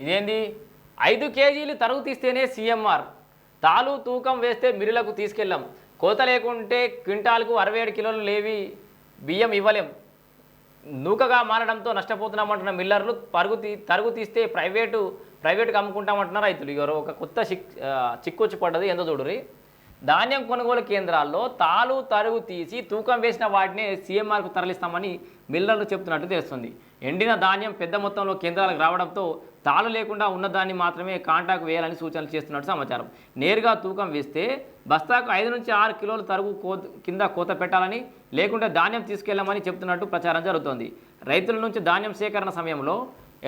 ఇదేంది? ఐదు కేజీలు తరుగు తీస్తేనే సీఎంఆర్ తాలు తూకం వేస్తే మిరులకు తీసుకెళ్ళాం. కోత లేకుంటే క్వింటాల్కు అరవై ఏడు కిలోలు లేవి. బియ్యం ఇవ్వలేం. నూకగా మారడంతో నష్టపోతున్నామంటున్న మిల్లర్లు పరుగు తీ తరుగు తీస్తే ప్రైవేటు ప్రైవేటుకి అమ్ముకుంటామంటున్న రైతులు. ఎవరు ఒక కొత్త చిక్ ఆ, చిక్కు వచ్చి పడ్డది. ఎంత చూడురి ధాన్యం కొనుగోలు కేంద్రాల్లో తాలు తరుగు తీసి తూకం వేసిన వాటిని సీఎంఆర్కు తరలిస్తామని మిల్లర్లు చెప్తున్నట్టు తెలుస్తుంది. ఎండిన ధాన్యం పెద్ద మొత్తంలో కేంద్రాలకు రావడంతో తాళు లేకుండా ఉన్న దాన్ని మాత్రమే కాంటాకు వేయాలని సూచనలు చేస్తున్నట్టు సమాచారం. నేరుగా తూకం వేస్తే బస్తాకు ఐదు నుంచి ఆరు కిలోల తరుగు కోత కింద కోత పెట్టాలని లేకుంటే ధాన్యం తీసుకెళ్ళామని చెప్తున్నట్టు ప్రచారం జరుగుతోంది. రైతుల నుంచి ధాన్యం సేకరణ సమయంలో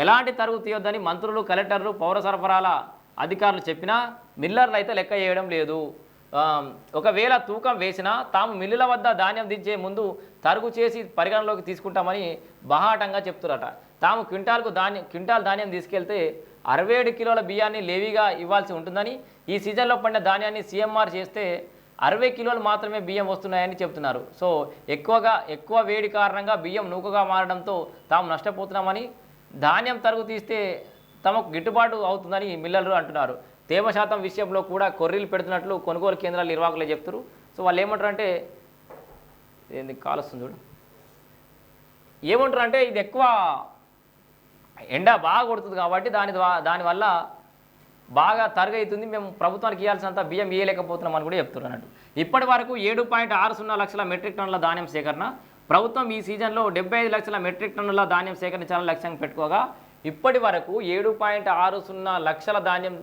ఎలాంటి తరుగు తీయొద్దని మంత్రులు కలెక్టర్లు పౌర సరఫరాల అధికారులు చెప్పినా మిల్లర్లు అయితే లెక్క చేయడం లేదు. ఒకవేళ తూకం వేసినా తాము మిల్లుల వద్ద ధాన్యం దించే ముందు తరుగు చేసి పరిగణలోకి తీసుకుంటామని బహాటంగా చెప్తున్నారట తాము క్వింటాల్కు ధాన్యం క్వింటాల్ ధాన్యం తీసుకెళ్తే అరవై ఏడు కిలోల బియ్యాన్ని లేవీగా ఇవ్వాల్సి ఉంటుందని ఈ సీజన్లో పండిన ధాన్యాన్ని సీఎంఆర్ చేస్తే అరవై కిలోలు మాత్రమే బియ్యం వస్తున్నాయని చెప్తున్నారు. సో ఎక్కువగా ఎక్కువ వేడి కారణంగా బియ్యం నూకగా మారడంతో తాము నష్టపోతున్నామని ధాన్యం తరుగు తీస్తే తమకు గిట్టుబాటు అవుతుందని మిల్లర్లు అంటున్నారు. తేమ శాతం విషయంలో కూడా కొర్రీలు పెడుతున్నట్లు కొనుగోలు కేంద్రాల నిర్వాహకులే చెప్తారు సో వాళ్ళు ఏమంటారు అంటే ఏంది కాలుస్తుంది చూడు. ఏమంటారు అంటే ఇది ఎక్కువ ఎండ బాగా కొడుతుంది కాబట్టి దాని దానివల్ల బాగా తరగవుతుంది మేము ప్రభుత్వానికి ఇవ్వాల్సినంత బియ్యం ఇవ్వలేకపోతున్నాం అని కూడా చెప్తున్నారు అన్నట్టు. ఇప్పటి వరకు ఏడు పాయింట్ ఆరు సున్నా లక్షల మెట్రిక్ టన్నుల ధాన్యం సేకరణ ప్రభుత్వం ఈ సీజన్లో డెబ్బై ఐదు లక్షల మెట్రిక్ టన్నుల ధాన్యం సేకరించాలని లక్ష్యంగా పెట్టుకోగా ఇప్పటి వరకు ఏడు పాయింట్ ఆరు సున్నా లక్షల ధాన్యం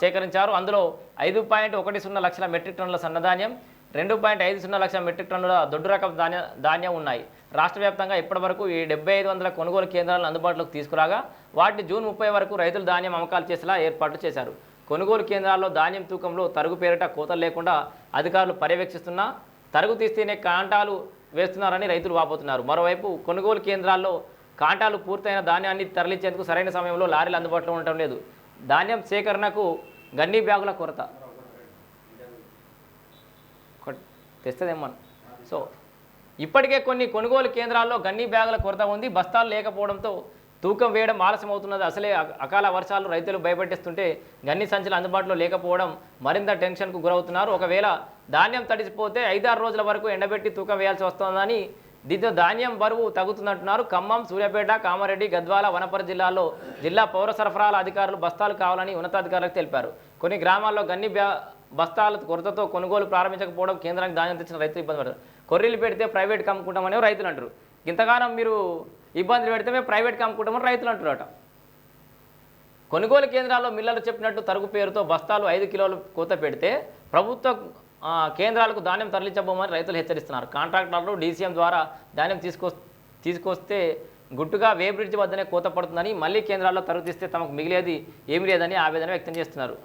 సేకరించారు. అందులో ఐదు పాయింట్ ఒకటి సున్నా లక్షల మెట్రిక్ టన్నుల సన్నధాన్యం రెండు పాయింట్ ఐదు సున్నా లక్షల మెట్రిక్ టన్నుల దొడ్డు రకం ధాన్య ధాన్యం ఉన్నాయి. రాష్ట్ర వ్యాప్తంగా ఇప్పటివరకు ఈ డెబ్బై ఐదు వందల కొనుగోలు కేంద్రాలను అందుబాటులోకి తీసుకురాగా వాటిని జూన్ ముప్పై వరకు రైతులు ధాన్యం అమ్మకాలు చేసేలా ఏర్పాటు చేశారు. కొనుగోలు కేంద్రాల్లో ధాన్యం తూకంలో తరుగు పేరిట కోతలు లేకుండా అధికారులు పర్యవేక్షిస్తున్నా తరుగు తీస్తేనే కాంటాలు వేస్తున్నారని రైతులు వాపోతున్నారు. మరోవైపు కొనుగోలు కేంద్రాల్లో కాంటాలు పూర్తయిన ధాన్యాన్ని తరలించేందుకు సరైన సమయంలో లారీలు అందుబాటులో ఉండటం లేదు. ధాన్యం సేకరణకు గన్నీ బ్యాగుల కొరత. తెస్తుందేమో సో ఇప్పటికే కొన్ని కొనుగోలు కేంద్రాల్లో గన్నీ బ్యాగుల కొరత ఉంది. బస్తాలు లేకపోవడంతో తూకం వేయడం ఆలస్యం అవుతున్నది అసలే అకాల వర్షాలు రైతులు భయపెట్టేస్తుంటే గన్ని సంచులు అందుబాటులో లేకపోవడం మరింత టెన్షన్కు గురవుతున్నారు. ఒకవేళ ధాన్యం తడిసిపోతే ఐదారు రోజుల వరకు ఎండబెట్టి తూకం వేయాల్సి వస్తుందని దీంతో ధాన్యం బరువు తగ్గుతున్నట్టున్నారు ఖమ్మం సూర్యాపేట కామారెడ్డి గద్వాల వనపర్తి జిల్లాల్లో జిల్లా పౌర సరఫరాల అధికారులు బస్తాలు కావాలని ఉన్నతాధికారులకు తెలిపారు. కొన్ని గ్రామాల్లో గన్ని బ్యా బస్తాల కొరతతో కొనుగోలు ప్రారంభించకపోవడం కేంద్రానికి ధాన్యం తెచ్చిన రైతులు ఇబ్బంది పడతారు. కొర్రీలు పెడితే ప్రైవేట్ అమ్ముకుంటామని రైతులు అంటారు. ఇంతగానం మీరు ఇబ్బందులు పెడితే మేము ప్రైవేట్ కమ్ముకుంటామని రైతులు అంటారట కొనుగోలు కేంద్రాల్లో మిల్లర్లు చెప్పినట్టు తరుగు పేరుతో బస్తాలు ఐదు కిలోలు కోత పెడితే ప్రభుత్వ కేంద్రాలకు ధాన్యం తరలించబోమని రైతులు హెచ్చరిస్తున్నారు. కాంట్రాక్టర్లు డీసీఎం ద్వారా ధాన్యం తీసుకొ తీసుకొస్తే గుట్టుగా వే బ్రిడ్జ్ వద్దనే కోత పడుతుందని మళ్ళీ కేంద్రాల్లో తరుగు తమకు మిగిలేది ఏమీ లేదని ఆవేదన వ్యక్తం చేస్తున్నారు.